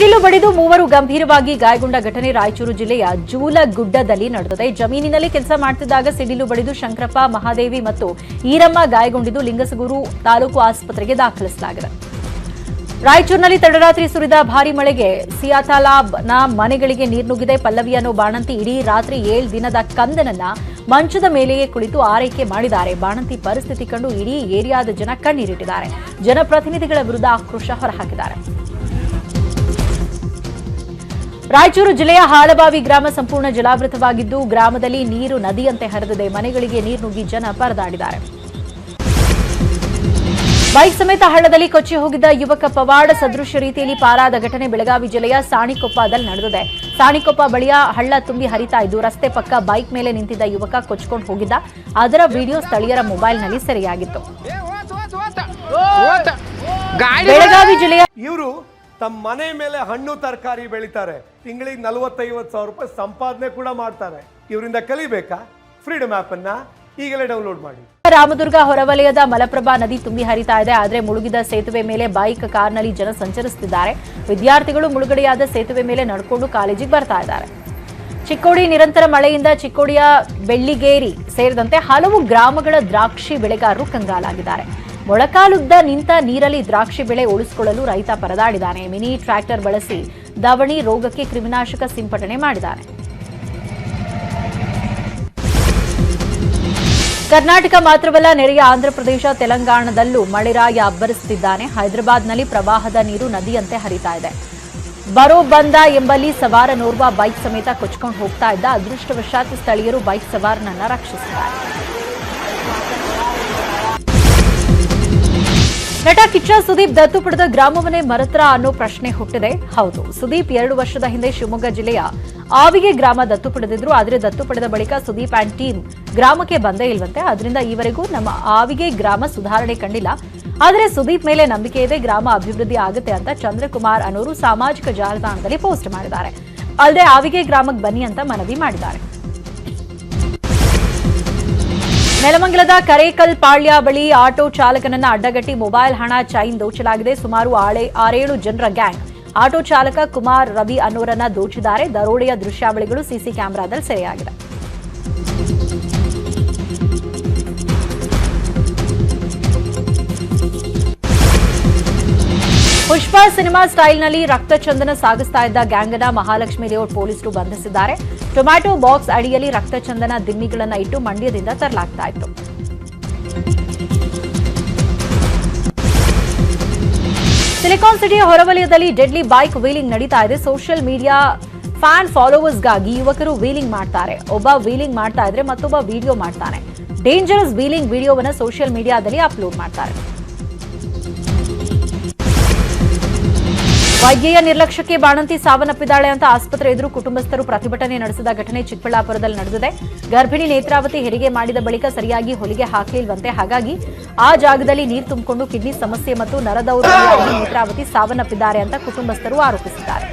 ಸಿಡಿಲು ಬಡಿದು ಮೂವರು ಗಂಭೀರವಾಗಿ ಗಾಯಗೊಂಡ ಘಟನೆ ರಾಯಚೂರು ಜಿಲ್ಲೆಯ ಜೂಲಗುಡ್ಡದಲ್ಲಿ ನಡೆದಿದೆ. ಜಮೀನಿನಲ್ಲಿ ಕೆಲಸ ಮಾಡುತ್ತಿದ್ದಾಗ ಸಿಡಿಲು ಬಡಿದು ಶಂಕರಪ್ಪ, ಮಹಾದೇವಿ ಮತ್ತು ಈರಮ್ಮ ಗಾಯಗೊಂಡಿದ್ದು ಲಿಂಗಸಗೂರು ತಾಲೂಕು ಆಸ್ಪತ್ರೆಗೆ ದಾಖಲಿಸಲಾಗಿದೆ. ರಾಯಚೂರಿನಲ್ಲಿ ತಡರಾತ್ರಿ ಸುರಿದ ಭಾರೀ ಮಳೆಗೆ ಸಿಯಾತಾಲಾಬ್ನ ಮನೆಗಳಿಗೆ ನೀರು ನುಗ್ಗಿದೆ. ಪಲ್ಲವಿಯನ್ನು ಬಾಣಂತಿ ಇಡೀ ರಾತ್ರಿ ಏಳು ದಿನದ ಕಂದನನ್ನ ಮಂಚದ ಮೇಲೆಯೇ ಕುಳಿತು ಆರೈಕೆ ಮಾಡಿದ್ದಾರೆ. ಬಾಣಂತಿ ಪರಿಸ್ಥಿತಿ ಕಂಡು ಇಡೀ ಏರಿಯಾದ ಜನ ಕಣ್ಣೀರಿಟ್ಟಿದ್ದಾರೆ. ಜನಪ್ರತಿನಿಧಿಗಳ ವಿರುದ್ಧ ಆಕ್ರೋಶ ಹೊರಹಾಕಿದ್ದಾರೆ. ರಾಯಚೂರು ಜಿಲ್ಲೆಯ ಹಾಲಬಾವಿ ಗ್ರಾಮ ಸಂಪೂರ್ಣ ಜಲಾವೃತವಾಗಿದ್ದು ಗ್ರಾಮದಲ್ಲಿ ನೀರು ನದಿಯಂತೆ ಹರಿದಿದೆ. ಮನೆಗಳಿಗೆ ನೀರು ನುಗ್ಗಿ ಜನ ಪರದಾಡಿದ್ದಾರೆ. ಬೈಕ್ ಸಮೇತ ಹಳ್ಳದಲ್ಲಿ ಕೊಚ್ಚಿ ಹೋಗಿದ್ದ ಯುವಕ ಪವಾಡ ಸದೃಶ ರೀತಿಯಲ್ಲಿ ಪಾರಾದ ಘಟನೆ ಬೆಳಗಾವಿ ಜಿಲ್ಲೆಯ ಸಾಣಿಕೊಪ್ಪದಲ್ಲಿ ನಡೆದಿದೆ. ಸಾಣಿಕೊಪ್ಪ ಬಳಿಯ ಹಳ್ಳ ತುಂಬಿ ಹರಿತಾ ಇದ್ದು ರಸ್ತೆ ಪಕ್ಕ ಬೈಕ್ ಮೇಲೆ ನಿಂತಿದ್ದ ಯುವಕ ಕೊಚ್ಕೊಂಡು ಹೋಗಿದ್ದ. ಅದರ ವಿಡಿಯೋ ಸ್ಥಳೀಯರ ಮೊಬೈಲ್ನಲ್ಲಿ ಸೆರೆಯಾಗಿತ್ತು. ಗಾಡಿ ಬೆಳಗಾವಿ ಜಿಲ್ಲೆಯ ಇವರು ತಮ್ಮ ಮನೆ ಮೇಲೆ ಹಣ್ಣು ತರಕಾರಿ ಬೆಳಿತಾರೆ. ತಿಂಗಳಿಗೆ ನಲವತ್ತೈವತ್ತು ಸಾವಿರ ರೂಪಾಯಿ ಸಂಪಾದನೆ ಕೂಡ ಮಾಡ್ತಾರೆ. ಇವರಿಂದ ಕಲಿಬೇಕಾ? ಫ್ರೀಡಮ್ ಅನ್ನ ಈಗಲೇ ಡೌನ್ಲೋಡ್ ಮಾಡಿ. ರಾಮದುರ್ಗ ಹೊರವಲಯದ ಮಲಪ್ರಭಾ ನದಿ ತುಂಬಿ ಹರಿತಾ ಇದೆ. ಆದರೆ ಮುಳುಗಿದ ಸೇತುವೆ ಮೇಲೆ ಬೈಕ್ ಕಾರ್ನಲ್ಲಿ ಜನ ಸಂಚರಿಸುತ್ತಿದ್ದಾರೆ. ವಿದ್ಯಾರ್ಥಿಗಳು ಮುಳುಗಡೆಯಾದ ಸೇತುವೆ ಮೇಲೆ ನಡ್ಕೊಂಡು ಕಾಲೇಜಿಗೆ ಬರ್ತಾ ಇದ್ದಾರೆ. ಚಿಕ್ಕೋಡಿ ನಿರಂತರ ಮಳೆಯಿಂದ ಚಿಕ್ಕೋಡಿಯ ಬೆಳ್ಳಿಗೇರಿ ಸೇರಿದಂತೆ ಹಲವು ಗ್ರಾಮಗಳ ದ್ರಾಕ್ಷಿ ಬೆಳೆಗಾರರು ಕಂಗಾಲಾಗಿದ್ದಾರೆ. ಮೊಳಕಾಲುದ್ದ ನಿಂತ ನೀರಲ್ಲಿ ದ್ರಾಕ್ಷಿ ಬೆಳೆ ಉಳಿಸಿಕೊಳ್ಳಲು ರೈತ ಪರದಾಡಿದ್ದಾನೆ ಮಿನಿ ಟ್ರ್ಯಾಕ್ಟರ್ ಬಳಸಿ ದವಣಿ ರೋಗಕ್ಕೆ ಕ್ರಿಮಿನಾಶಕ ಸಿಂಪಡಣೆ ಮಾಡಿದ್ದಾನೆ ಕರ್ನಾಟಕ ಮಾತ್ರವಲ್ಲ, ನೆರೆಯ ಆಂಧ್ರಪ್ರದೇಶ ತೆಲಂಗಾಣದಲ್ಲೂ ಮಳೆರಾಯ ಅಬ್ಬರಿಸುತ್ತಿದ್ದಾನೆ. ಹೈದರಾಬಾದ್ನಲ್ಲಿ ಪ್ರವಾಹದ ನೀರು ನದಿಯಂತೆ ಹರಿತಾ ಇದೆ. ಬರೋ ಬಂದ ಎಂಬಲ್ಲಿ ಸವಾರನೋರ್ವ ಬೈಕ್ ಸಮೇತ ಕೊಚ್ಕೊಂಡು ಹೋಗ್ತಾ ಇದ್ದ. ಅದೃಷ್ಟವಶಾತ್ ಸ್ಥಳೀಯರು ಬೈಕ್ ಸವಾರನನ್ನ ರಕ್ಷಿಸಿದ್ದಾರೆ. ನಟ ಕಿಚ್ಚ ಸುದೀಪ್ ದತ್ತು ಪಡೆದ ಗ್ರಾಮವನ್ನೇ ಮರತ್ರ ಅನ್ನೋ ಪ್ರಶ್ನೆ ಹುಟ್ಟಿದೆ. ಹೌದು, ಸುದೀಪ್ ಎರಡು ವರ್ಷದ ಹಿಂದೆ ಶಿವಮೊಗ್ಗ ಜಿಲ್ಲೆಯ ಆವಿಗೆ ಗ್ರಾಮ ದತ್ತು ಪಡೆದಿದ್ರು. ಆದರೆ ದತ್ತು ಪಡೆದ ಬಳಿಕ ಸುದೀಪ್ ಆ್ಯಂಡ್ ಟೀಮ್ ಗ್ರಾಮಕ್ಕೆ ಬಂದೇ ಇಲ್ವಂತೆ. ಅದರಿಂದ ಈವರೆಗೂ ನಮ್ಮ ಆವಿಗೆ ಗ್ರಾಮ ಸುಧಾರಣೆ ಕಂಡಿಲ್ಲ. ಆದರೆ ಸುದೀಪ್ ಮೇಲೆ ನಂಬಿಕೆ ಇದೆ, ಗ್ರಾಮ ಅಭಿವೃದ್ಧಿ ಆಗುತ್ತೆ ಅಂತ ಚಂದ್ರಕುಮಾರ್ ಅನ್ನೋರು ಸಾಮಾಜಿಕ ಜಾಲತಾಣದಲ್ಲಿ ಪೋಸ್ಟ್ ಮಾಡಿದ್ದಾರೆ. ಅಲ್ಲದೆ ಆವಿಗೆ ಗ್ರಾಮಕ್ಕೆ ಬನ್ನಿ ಅಂತ ಮನವಿ ಮಾಡಿದ್ದಾರೆ. ನೆಲಮಂಗಲದ ಕರೇಕಲ್ ಪಾಳ್ಯ ಬಳಿ ಆಟೋ ಚಾಲಕನನ್ನ ಅಡ್ಡಗಟ್ಟಿ ಮೊಬೈಲ್ ಹಣ ಚೈನ್ ದೋಚಲಾಗಿದೆ. ಸುಮಾರು ಆಳೆ ಆರೇಳು ಜನರ ಗ್ಯಾಂಗ್. ಆಟೋ ಚಾಲಕ ಕುಮಾರ್ ರವಿ ಅನ್ನೋರನ್ನ ದೋಚಿದ್ದಾರೆ. ದರೋಡೆಯ ದೃಶ್ಯಾವಳಿಗಳು ಸಿಸಿ ಕ್ಯಾಮೆರಾದಲ್ಲಿ ಸೆರೆಯಾಗಿದೆ. ಪುಷ್ಪ ಸಿನಿಮಾ ಸ್ಟೈಲ್ನಲ್ಲಿ ರಕ್ತಚಂದನ ಸಾಗಿಸ್ತಾ ಇದ್ದ ಗ್ಯಾಂಗನ ಮಹಾಲಕ್ಷ್ಮಿ ಲೇಔಟ್ ಪೊಲೀಸರು ಬಂಧಿಸಿದ್ದಾರೆ. ಟೊಮ್ಯಾಟೊ ಬಾಕ್ಸ್ ಅಡಿಯಲ್ಲಿ ರಕ್ತಚಂದನ ದಿಮ್ಮಿಗಳನ್ನು ಇಟ್ಟು ಮಂಡ್ಯದಿಂದ ತರಲಾಗ್ತಾ ಇತ್ತು. ಸಿಲಿಕಾನ್ ಸಿಟಿಯ ಹೊರವಲಯದಲ್ಲಿ ಡೆಡ್ಲಿ ಬೈಕ್ ವೀಲಿಂಗ್ ನಡೀತಾ ಇದೆ. ಸೋಷಿಯಲ್ ಮೀಡಿಯಾ ಫ್ಯಾನ್ ಫಾಲೋವರ್ಸ್ಗಾಗಿ ಯುವಕರು ವೀಲಿಂಗ್ ಮಾಡ್ತಾರೆ. ಒಬ್ಬ ವೀಲಿಂಗ್ ಮಾಡ್ತಾ ಇದ್ರೆ ಮತ್ತೊಬ್ಬ ವಿಡಿಯೋ ಮಾಡ್ತಾನೆ. ಡೇಂಜರಸ್ ವೀಲಿಂಗ್ ವಿಡಿಯೋವನ್ನು ಸೋಷಿಯಲ್ ಮೀಡಿಯಾದಲ್ಲಿ ಅಪ್ಲೋಡ್ ಮಾಡ್ತಾರೆ. ವೈದ್ಯೆಯ ನಿರ್ಲಕ್ಷ್ಯಕ್ಕೆ ಬಾಣಂತಿ ಸಾವನ್ನಪ್ಪಿದ್ದಾಳೆ ಅಂತ ಆಸ್ಪತ್ರೆ ಎದುರು ಕುಟುಂಬಸ್ಥರು ಪ್ರತಿಭಟನೆ ನಡೆಸಿದ ಘಟನೆ ಚಿಕ್ಕಬಳ್ಳಾಪುರದಲ್ಲಿ ನಡೆದಿದೆ. ಗರ್ಭಿಣಿ ನೇತ್ರಾವತಿ ಹೆರಿಗೆ ಮಾಡಿದ ಬಳಿಕ ಸರಿಯಾಗಿ ಹೊಲಿಗೆ ಹಾಕಲಿಲ್ವಂತೆ. ಹಾಗಾಗಿ ಆ ಜಾಗದಲ್ಲಿ ನೀರು ತುಂಬಿಕೊಂಡು ಕಿಡ್ನಿ ಸಮಸ್ಯೆ ಮತ್ತು ನರದೌರ್ಬಲ್ಯವಾಗಿ ನೇತ್ರಾವತಿ ಸಾವನ್ನಪ್ಪಿದ್ದಾರೆ ಅಂತ ಕುಟುಂಬಸ್ಥರು ಆರೋಪಿಸಿದ್ದಾರೆ.